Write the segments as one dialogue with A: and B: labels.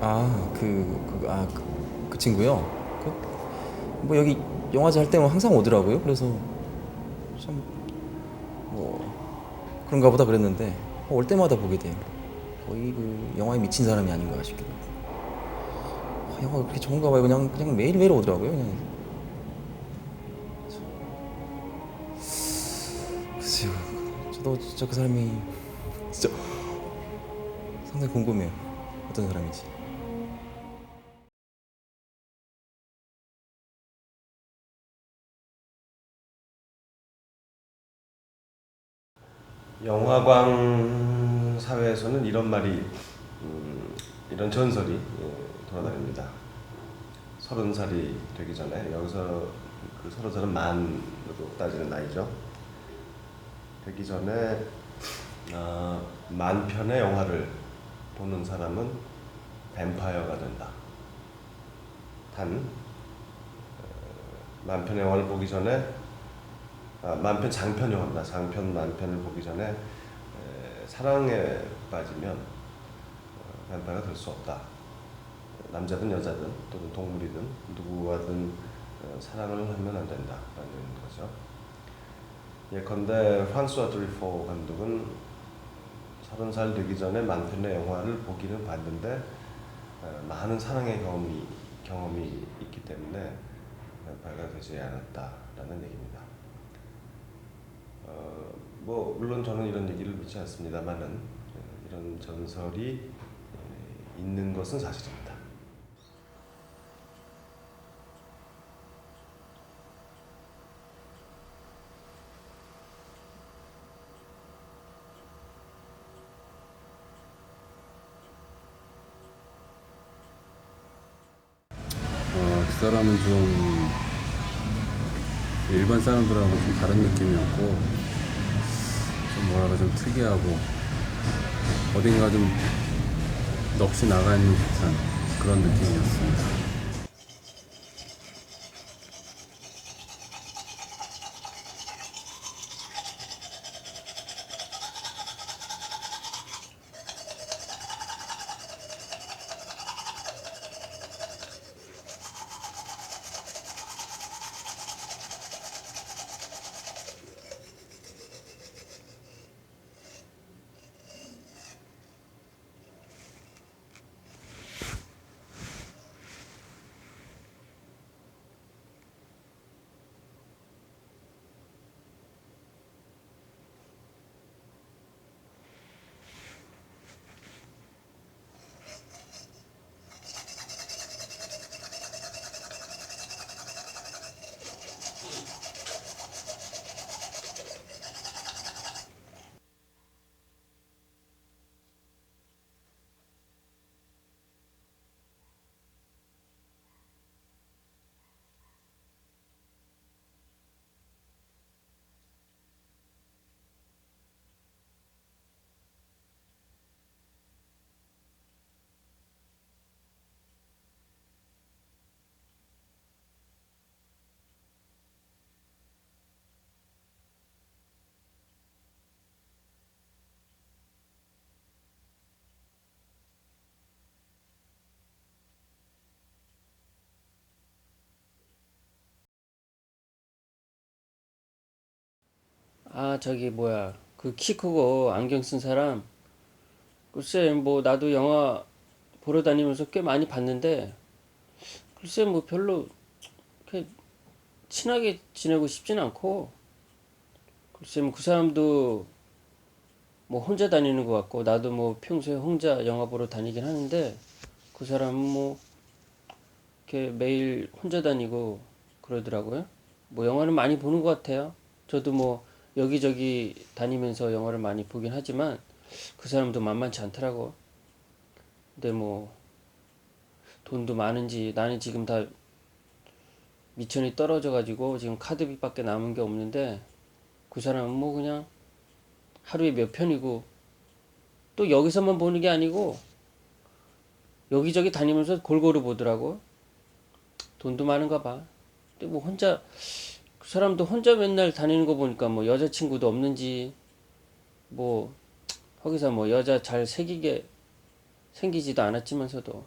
A: 아, 그, 그, 아, 그, 그 친구요? 그, 뭐 여기 영화제 할 때면 항상 오더라고요. 그래서 참, 뭐, 그런가 보다 그랬는데, 올 때마다 보게 돼요. 거의 그 영화에 미친 사람이 아닌가 싶기도 하고. 아, 영화가 그렇게 좋은가 봐요. 그냥, 그냥 매일매일 오더라고요. 그냥. 글쎄요. 저도 진짜 그 사람이 진짜 상당히 궁금해요. 어떤 사람인지.
B: 영화광 사회에서는 이런 말이 음, 이런 전설이 예, 돌아다닙니다. 서른 살이 되기 전에 여기서 그 서른 살은 만으로 따지는 나이죠. 되기 전에 아, 만 편의 영화를 보는 사람은 뱀파이어가 된다. 단 어, 만편의 영화를 보기 전에 아, 만편 장편 영화입니다. 장편 만편을 보기 전에 에, 사랑에 빠지면 어, 뱀파이어가 될 수 없다. 남자든 여자든 또는 동물이든 누구와든 어, 사랑을 하면 안 된다라는 거죠. 예컨대 프랑스와 드리포 감독은 서른 살 되기 전에 만편의 영화를 보기는 봤는데 어, 많은 사랑의 경험이 경험이 있기 때문에 뱀파이어가 되지 않았다라는 얘기입니다. 어, 뭐 물론 저는 이런 얘기를 믿지 않습니다만은 어, 이런 전설이 에, 있는 것은 사실입니다.
C: 어, 그 사람은 좀 일반 사람들하고 좀 다른 느낌이었고 좀 뭐랄까 좀 특이하고 어딘가 좀 넋이 있는 듯한 그런 느낌이었습니다.
D: 아, 저기 뭐야. 그 키 크고 안경 쓴 사람. 글쎄, 뭐 나도 영화 보러 다니면서 꽤 많이 봤는데 글쎄 뭐 별로 이렇게 친하게 지내고 싶진 않고 글쎄 뭐 그 사람도 뭐 혼자 다니는 것 같고 나도 뭐 평소에 혼자 영화 보러 다니긴 하는데 그 사람은 뭐 이렇게 매일 혼자 다니고 그러더라고요. 뭐 영화는 많이 보는 것 같아요. 저도 뭐 여기저기 다니면서 영화를 많이 보긴 하지만 그 사람도 만만치 않더라고. 근데 뭐 돈도 많은지 나는 지금 다 미천이 떨어져 가지고 지금 카드빚밖에 남은 게 없는데 그 사람은 뭐 그냥 하루에 몇 편이고 또 여기서만 보는 게 아니고 여기저기 다니면서 골고루 보더라고. 돈도 많은가 봐. 근데 뭐 혼자 그 사람도 혼자 맨날 다니는 거 보니까 뭐 여자친구도 없는지 뭐 거기서 뭐 여자 잘 새기게 생기지도 않았지만서도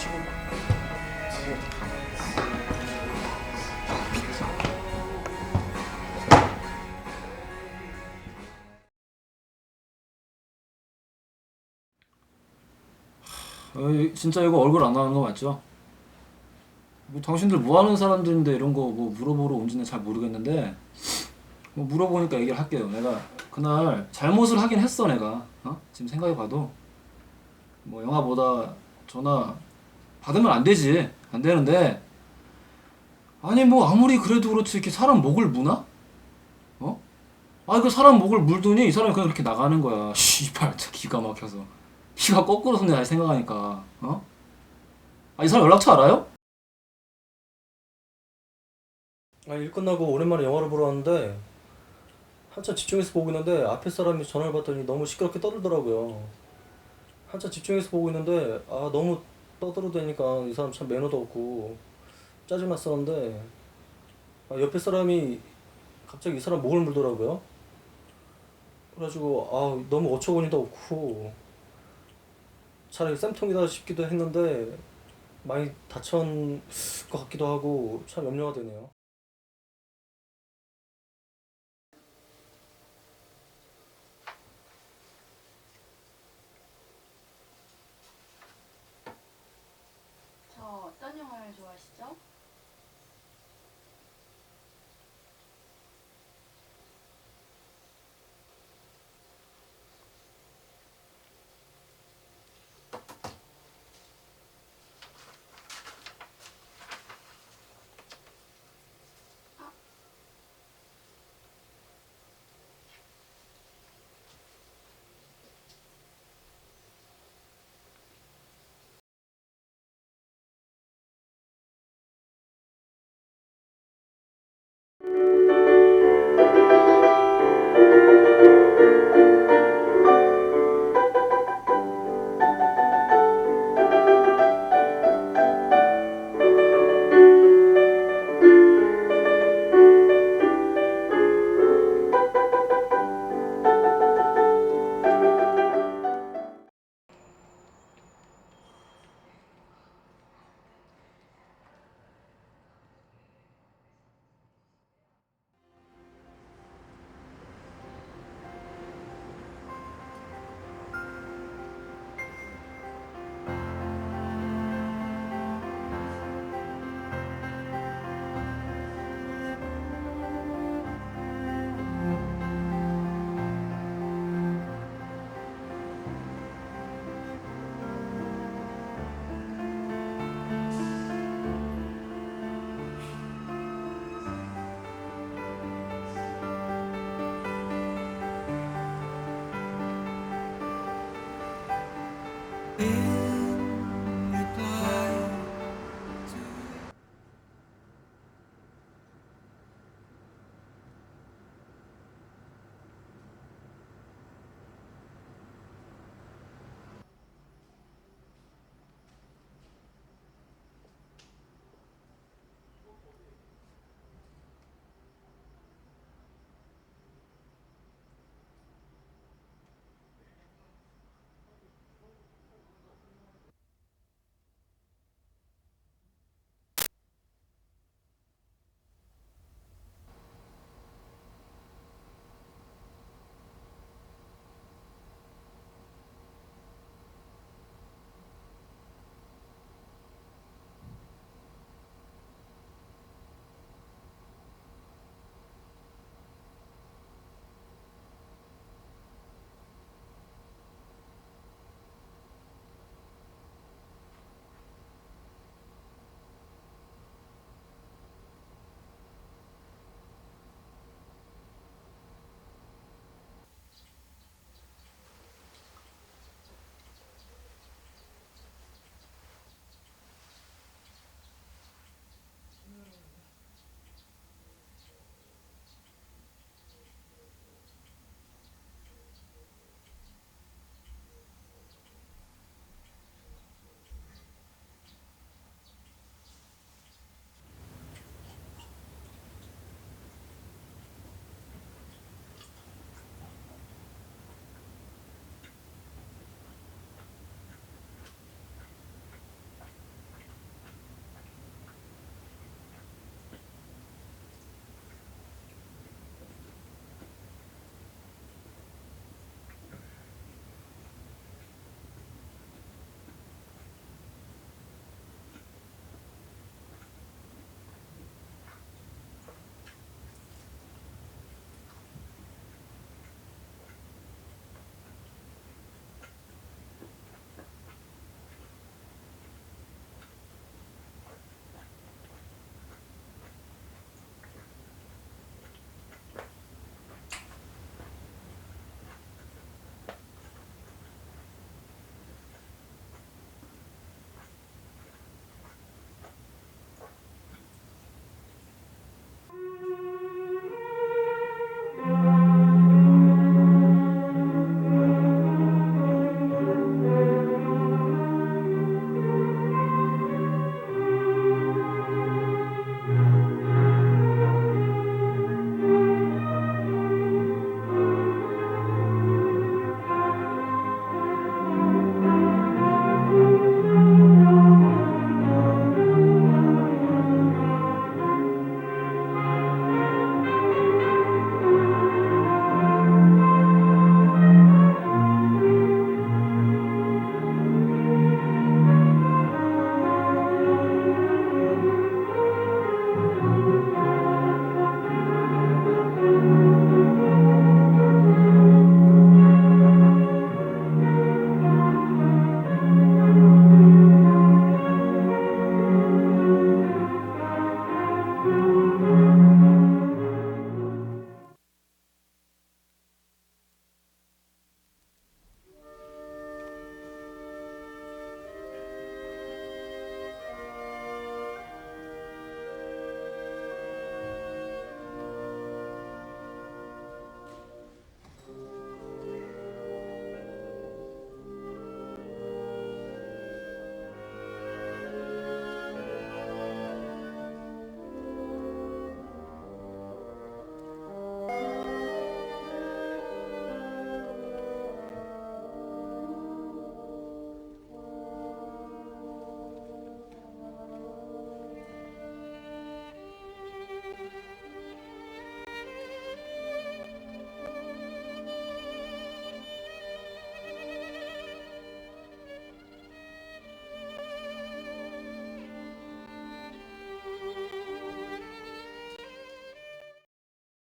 E: 그 시골 어,
F: 진짜 이거 얼굴 안 나오는 거 맞죠? 뭐 당신들 뭐 하는 사람들인데 이런 거 뭐 물어보러 온지는 잘 모르겠는데 뭐 물어보니까 얘기를 할게요. 내가 그날 잘못을 하긴 했어 내가. 어? 지금 생각해 봐도 뭐 영화보다 전화 받으면 안 되지. 안 되는데 아니 뭐 아무리 그래도 그렇지 이렇게 사람 목을 무나? 어? 아니 그 사람 목을 물더니 이 사람이 그냥 그렇게 나가는 거야. 씨발 기가 막혀서. 키가 거꾸로 섰네 다시 생각하니까 어? 아 이 사람 연락처 알아요?
G: 아, 일 끝나고 오랜만에 영화를 보러 왔는데 한참 집중해서 보고 있는데 앞에 사람이 전화를 받더니 너무 시끄럽게 떠들더라고요. 한참 집중해서 보고 있는데 아 너무 떠들어대니까 이 사람 참 매너도 없고 짜증났었는데 아, 옆에 사람이 갑자기 이 사람 목을 물더라고요. 그래가지고 아 너무 어처구니도 없고 차라리 쌤통이다 싶기도 했는데 많이 다쳤을 것 같기도 하고 참 염려가 되네요.